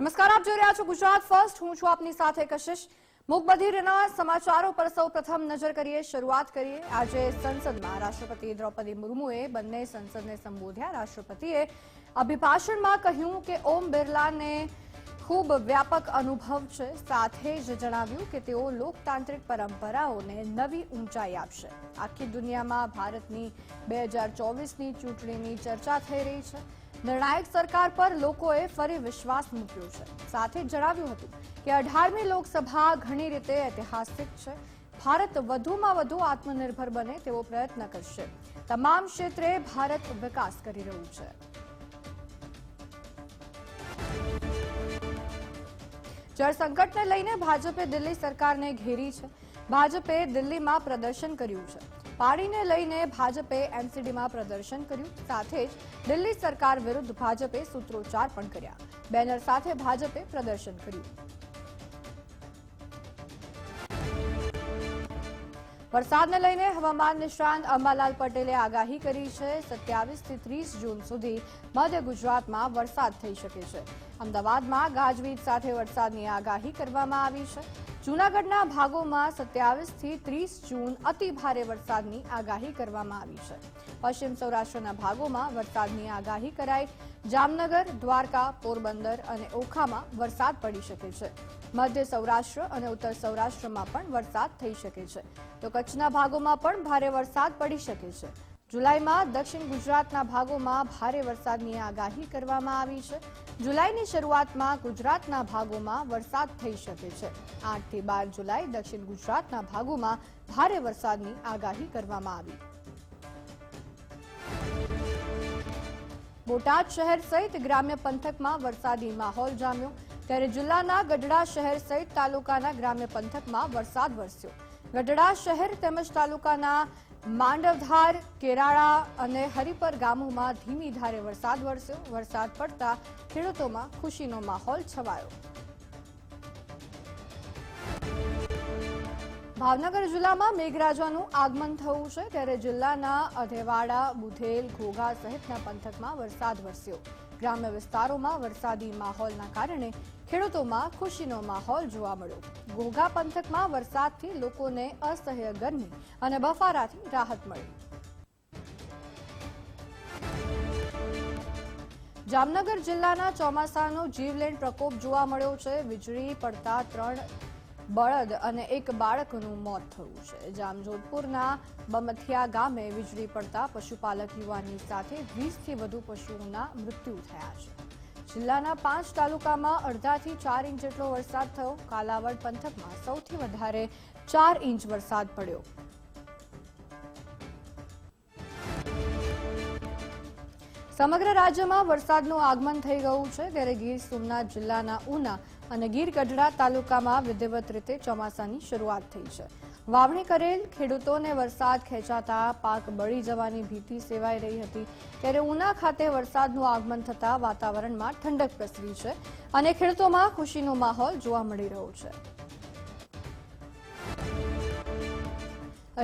નમસ્કાર, આપ જોઈ રહ્યા છો ગુજરાત ફર્સ્ટ. હું છું આપની સાથે કશિશ. મુકબધીરના સમાચારો પર સૌ પ્રથમ નજર કરીએ, શરૂઆત કરીએ. આજે સંસદમાં રાષ્ટ્રપતિ દ્રૌપદી મુર્મુએ બંને સંસદને સંબોધ્યા. રાષ્ટ્રપતિએ અભિભાષણમાં કહ્યું કે ઓમ બિરલાને ખૂબ વ્યાપક અનુભવ છે. સાથે જ જણાવ્યું કે તેઓ લોકતાંત્રિક પરંપરાઓને નવી ઊંચાઈ આપશે. આખી દુનિયામાં ભારતની બે હજાર ચોવીસની ચૂંટણીની ચર્ચા થઈ રહી છે. નિર્ણાયક સરકાર પર લોકોએ ફરી વિશ્વાસ મૂક્યો છે. સાથે જણાવ્યું હતું કે અઢારમી લોકસભા ઘણી રીતે ઐતિહાસિક છે. ભારત વધુમાં વધુ આત્મનિર્ભર બને તેવો પ્રયત્ન કરશે. તમામ ક્ષેત્રે ભારત વિકાસ કરી રહ્યું છે. જળ સંકટને લઈને ભાજપે દિલ્હી સરકારને ઘેરી છે. ભાજપે દિલ્હીમાં પ્રદર્શન કર્યું છે. પાણીને લઈને ભાજપે એમસીડીમાં પ્રદર્શન કર્યું. સાથે જ દિલ્હી સરકાર વિરુદ્ધ ભાજપે સૂત્રોચ્ચાર પણ કર્યા. બેનર સાથે ભાજપે પ્રદર્શન કર્યું. વરસાદને લઈને હવામાન નિષ્ણાંત અંબાલાલ પટેલે આગાહી કરી છે. સત્યાવીસથી ત્રીસ જૂન સુધી મધ્ય ગુજરાતમાં વરસાદ થઈ શકે છે. અમદાવાદમાં ગાજવીજ સાથે વરસાદની આગાહી કરવામાં આવી છે. જૂનાગઢના ભાગોમાં સત્યાવીસથી ત્રીસ જૂન અતિ ભારે વરસાદની આગાહી કરવામાં આવી છે. પશ્ચિમ સૌરાષ્ટ્રના ભાગોમાં વરસાદની આગાહી કરાઈ. જામનગર, દ્વારકા, પોરબંદર અને ઓખામાં વરસાદ પડી શકે છે. મધ્ય સૌરાષ્ટ્ર અને ઉત્તર સૌરાષ્ટ્રમાં પણ વરસાદ થઈ શકે છે. તો કચ્છના ભાગોમાં પણ ભારે વરસાદ પડી શકે છે. જુલાઈમાં દક્ષિણ ગુજરાતના ભાગોમાં ભારે વરસાદની આગાહી કરવામાં આવી છે. જુલાઈની શરૂઆતમાં ગુજરાતના ભાગોમાં વરસાદ થઈ શકે છે. આઠથી બાર જુલાઈ દક્ષિણ ગુજરાતના ભાગોમાં ભારે વરસાદની આગાહી કરવામાં આવી. બોટાદ શહેર સહિત ગ્રામ્ય પંથકમાં વરસાદી માહોલ જામ્યો. ત્યારે જિલ્લાના ગઢડા શહેર સહિત તાલુકાના ગ્રામ્ય પંથકમાં વરસાદ વરસ્યો. ગઢડા શહેર તેમજ તાલુકાના માંડવધાર, કેરાળા અને હરિપર ગામોમાં ધીમી ધારે વરસાદ વરસ્યો. વરસાદ પડતા ખેડૂતોમાં ખુશીનો માહોલ છવાયો. ભાવનગર જિલ્લામાં મેઘરાજાનું આગમન થયું છે ત્યારે જિલ્લાના અધેવાડા બુધેલ, ઘોઘા સહિતના પંથકમાં વરસાદ વરસ્યો. ગ્રામ્ય વિસ્તારોમાં વરસાદી માહોલના કારણે ખેડૂતોમાં ખુશીનો માહોલ જોવા મળ્યો. ઘોઘા પંથકમાં વરસાદથી લોકોને અસહ્ય ગરમી અને બફારાથી રાહત મળી. જામનગર જિલ્લાના ચોમાસાનો જીવલેણ પ્રકોપ જોવા મળ્યો છે. વીજળી પડતા ત્રણ બળદ અને એક બાળકનું મોત થયું છે. જામજોધપુરના બમથિયા ગામે વીજળી પડતા પશુપાલક યુવાનની સાથે વીસથી વધુ પશુઓના મૃત્યુ થયા છે. જિલ્લાના પાંચ તાલુકામાં અડધાથી ચાર ઇંચ જેટલો વરસાદ થયો. કાલાવડ પંથકમાં સૌથી વધારે ચાર ઇંચ વરસાદ પડ્યો. સમગ્ર રાજ્યમાં વરસાદનું આગમન થઈ ગયું છે. ત્યારે ગીર સોમનાથ જિલ્લાના ઉના અને ગીર ગઢડા તાલુકામાં વિધિવત રીતે ચોમાસાની શરૂઆત થઈ છે. વાવણી કરેલ ખેડૂતોને વરસાદ ખેંચાતા પાક બળી જવાની ભીતિ સેવાઈ રહી હતી. ત્યારે ઉના ખાતે વરસાદનું આગમન થતા વાતાવરણમાં ઠંડક પ્રસરી છે અને ખેડૂતોમાં ખુશીનો માહોલ જોવા મળી રહ્યો છે.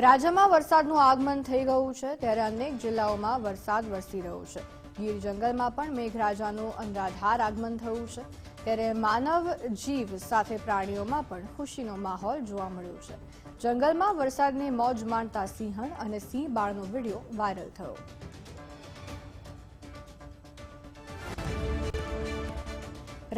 રાજ્યમાં વરસાદનું આગમન થઈ ગયું છે ત્યારે અનેક જિલ્લાઓમાં વરસાદ વરસી રહ્યો છે. ગીર જંગલમાં પણ મેઘરાજાનું અનરાધાર આગમન થયું છે. ત્યારે માનવ જીવ સાથે પ્રાણીઓમાં પણ ખુશીનો માહોલ જોવા મળ્યો છે. જંગલમાં વરસાદની મોજ માણતા સિંહણ અને સિંહ બાળનો વીડિયો વાયરલ થયો.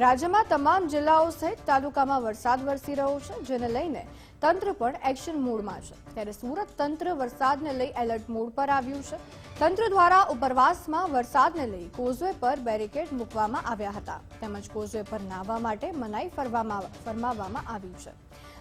રાજ્યમાં તમામ જિલ્લાઓ સહિત તાલુકામાં વરસાદ વરસી રહ્યો છે, જેને લઈને તંત્ર પણ એક્શન મોડમાં છે. ત્યારે સુરત તંત્ર વરસાદને લઈ એલર્ટ મોડ પર આવ્યું છે. તંત્ર દ્વારા ઉપરવાસમાં વરસાદને લઈ કોઝવે પર બેરિકેડ મૂકવામાં આવ્યા હતા. તેમજ કોઝવે પર નાહવા માટે મનાઈ ફરમાવવામાં આવી છે.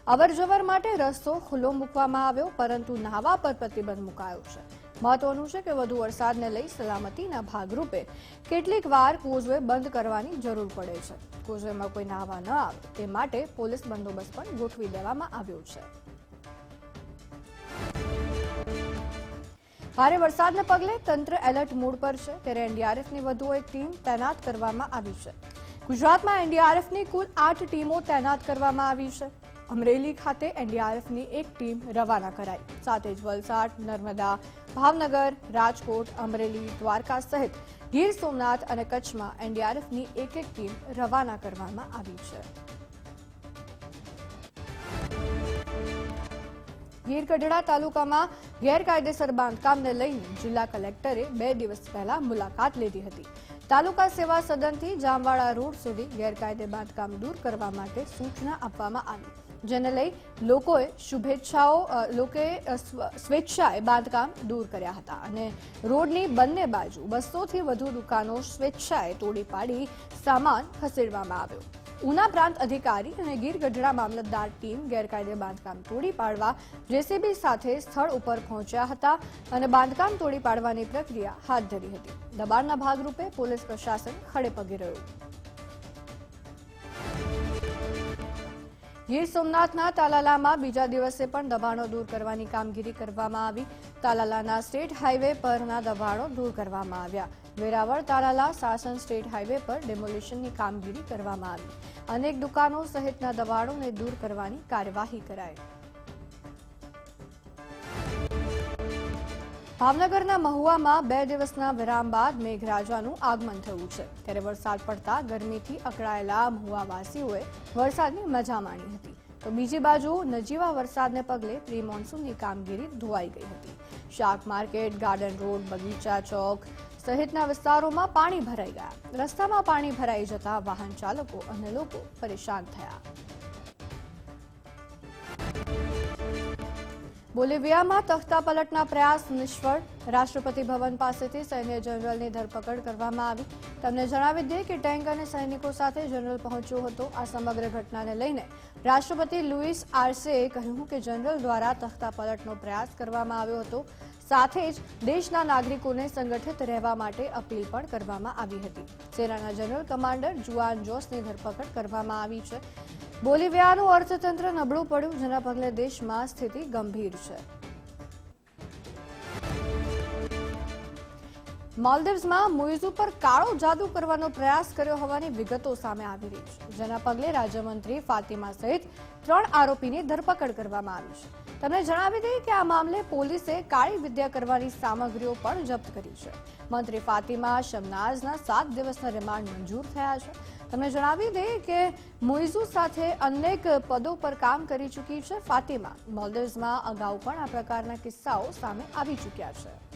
અવરજવર માટે રસ્તો ખુલ્લો મૂકવામાં આવ્યો, પરંતુ નાહવા પર પ્રતિબંધ મુકાયો છે. મહત્વનું છે કે વધુ વરસાદને લઈ સલામતીના ભાગરૂપે કેટલીક વાર કોઝવે બંધ કરવાની જરૂર પડે છે. કોઝવેમાં કોઈ નાહવા ન આવે, તે માટે પોલીસ બંદોબસ્ત પણ ગોઠવી દેવામાં આવ્યો છે. ભારે વરસાદને પગલે તંત્ર એલર્ટ મોડ પર છે, ત્યારે એનડીઆરએફની વધુ એક ટીમ તૈનાત કરવામાં આવી છે. ગુજરાતમાં એનડીઆરએફની કુલ આઠ ટીમો તૈનાત કરવામાં આવી છે. અમરેલી ખાતે એનડીઆરએફની એક ટીમ રવાના કરાઈ. સાથે જ વલસાડ, નર્મદા, ભાવનગર, રાજકોટ, અમરેલી, દ્વારકા સહિત ગીર સોમનાથ અને કચ્છમાં એનડીઆરએફની એક એક ટીમ રવાના કરવામાં આવી છે. ગીર ગઢડા તાલુકામાં ગેરકાયદેસર બાંધકામને લઈને જિલ્લા કલેક્ટરે બે દિવસ પહેલા મુલાકાત લીધી હતી. તાલુકા સેવા સદનથી જામવાડા રોડ સુધી ગેરકાયદે બાંધકામ દૂર કરવા માટે સૂચના આપવામાં આવી. જેને લઈ લોકોએ શુભેચ્છાઓ લોકોએ સ્વેચ્છાએ બાંધકામ દૂર કર્યા હતા. અને રોડની બંને બાજુ બસોથી વધુ દુકાનો સ્વેચ્છાએ તોડી પાડી સામાન ખસેડવામાં આવ્યો. ઉના પ્રાંત અધિકારી અને ગીર ગઢડા મામલતદાર ટીમ ગેરકાયદે બાંધકામ તોડી પાડવા જેસીબી સાથે સ્થળ ઉપર પહોંચ્યા હતા અને બાંધકામ તોડી પાડવાની પ્રક્રિયા હાથ ધરી હતી. દબાણના ભાગરૂપે પોલીસ પ્રશાસન ખડે પગે રહ્યું. ગીર સોમનાથના તાલાલામાં બીજા દિવસે પણ દબાણો દૂર કરવાની કામગીરી કરવામાં આવી. તાલાલાના સ્ટેટ હાઈવે પરના દબાણો દૂર કરવામાં આવ્યા. વેરાવળ તાલાલા સાસણ સ્ટેટ હાઈવે પર ડેમોલિશનની કામગીરી કરવામાં આવી. અનેક દુકાનો સહિતના દબાણોને દૂર કરવાની કાર્યવાહી કરાઈ. ભાવનગરના મહુવામાં બે દિવસના વિરામ બાદ મેઘરાજાનું આગમન થયું છે. ત્યારે વરસાદ પડતા ગરમીથી અકળાયેલા મહુવાવાસીઓએ વરસાદની મજા માણી હતી. તો બીજી બાજુ નજીવા વરસાદને પગલે પ્રી મોન્સૂનની કામગીરી ધોવાઈ ગઈ હતી. શાક માર્કેટ, ગાર્ડન રોડ, બગીચા ચોક સહિતના વિસ્તારોમાં પાણી ભરાઈ ગયા. રસ્તામાં પાણી ભરાઈ જતા વાહન ચાલકો અને લોકો પરેશાન થયા. બોલિવિયામાં તખ્તા પલટના પ્રયાસ નિષ્ફળ. રાષ્ટ્રપતિ ભવન પાસેથી સૈન્ય જનરલની ધરપકડ કરવામાં આવી. તમને જણાવી દઈએ કે ટેન્ક અને સૈનિકો સાથે જનરલ પહોંચ્યો હતો. આ સમગ્ર ઘટનાને લઈને રાષ્ટ્રપતિ લુઈસ આર્સેએ કહ્યું કે જનરલ દ્વારા તખ્તા પલટનો પ્રયાસ કરવામાં આવ્યો હતો. સાથે જ દેશના નાગરિકોને સંગઠિત રહેવા માટે અપીલ પણ કરવામાં આવી હતી. સેનાના જનરલ કમાન્ડર જુઆન જોસની ધરપકડ કરવામાં આવી છે. બોલિવિયાનું અર્થતંત્ર નબળું પડ્યું, જેના પગલે દેશમાં સ્થિતિ ગંભીર છે. માલદીવ્સમાં મુઇઝ ઉપર કાળો જાદુ કરવાનો પ્રયાસ કર્યો હોવાની વિગતો સામે આવી રહી છે, જેના પગલે રાજ્યમંત્રી ફાતિમા સહિત ત્રણ આરોપીની ધરપકડ કરવામાં આવી છે. તમને જણાવી દઈએ કે આ મામલે પોલીસે કાળી વિદ્યા કરવાની સામગ્રીઓ પણ જપ્ત કરી છે. મંત્રી ફાતિમા શમનાઝના સાત દિવસના રિમાન્ડ મંજૂર થયા છે. તમને જણાવી દઈએ કે મુઇઝુ સાથે અનેક પદો પર કામ કરી ચૂકી છે. ફાતિમા મોલ્ડર્સમાં અગાઉ પણ આ પ્રકારના કિસ્સાઓ સામે આવી ચૂક્યા છે.